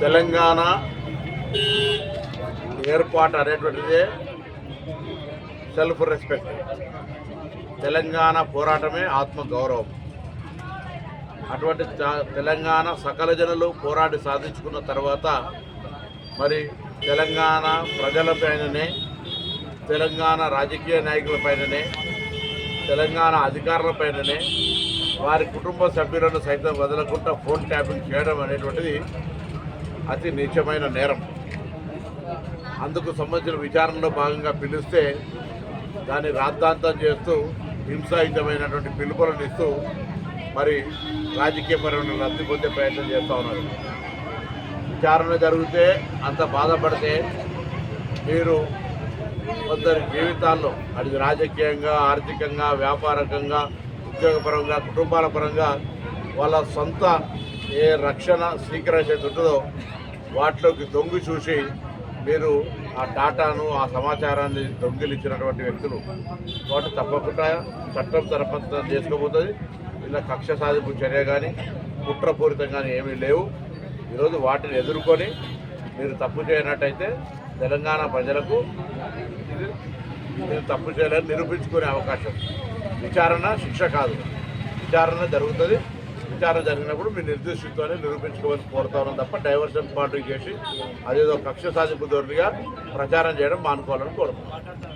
తెలంగాణ ఏర్పాటు అనేటువంటిదే self respect Telangana పోరాటమే ఆత్మగౌరవం. అటువంటి తెలంగాణ సకల జనులు పోరాడి సాధించుకున్న తర్వాత మరి తెలంగాణ ప్రజలపైననే తెలంగాణ రాజకీయ నాయకులపైననే తెలంగాణ అధికారులపైననే వారి కుటుంబ సభ్యులను సైతం వదలకుండా ఫోన్ ట్యాపింగ్ చేయడం అనేటువంటిది అతి నీచమైన నేరం. అందుకు సంబంధించిన విచారణలో భాగంగా పిలిస్తే దాన్ని రాద్ధాంతం చేస్తూ హింసాయుతమైనటువంటి పిలుపులను ఇస్తూ మరి రాజకీయపరమైన లబ్ధి పొందే ప్రయత్నం చేస్తూ ఉన్నారు. విచారణ జరిగితే అంత బాధపడితే మీరు కొందరి జీవితాల్లో అది రాజకీయంగా ఆర్థికంగా వ్యాపారకంగా ఉద్యోగపరంగా కుటుంబాల పరంగా వాళ్ళ సొంత ఏ రక్షణ స్వీకరించేది ఉంటుందో వాటిలోకి దొంగి చూసి మీరు ఆ డాటాను ఆ సమాచారాన్ని దొంగిలించినటువంటి వ్యక్తులు వాటి తప్పకుండా చట్టం తరపత్రం చేసుకోబోతుంది ఇలా కక్ష సాధింపు చర్య కానీ కుట్రపూరితం కానీ ఏమీ లేవు. ఈరోజు వాటిని ఎదుర్కొని మీరు తప్పు చేయనట్టయితే తెలంగాణ ప్రజలకు మీరు తప్పు చేయాలని నిరూపించుకునే అవకాశం. విచారణ శిక్ష కాదు. విచారణ జరుగుతుంది. విచారణ జరిగినప్పుడు మీ నిర్దిష్టతోనే నిరూపించుకోవాలని కోరుతామని తప్ప డైవర్షన్ పార్టీ చేసి అదేదో కక్ష సాధింపు ధోరణిగా ప్రచారం చేయడం మానుకోవాలని కోరుతున్నాం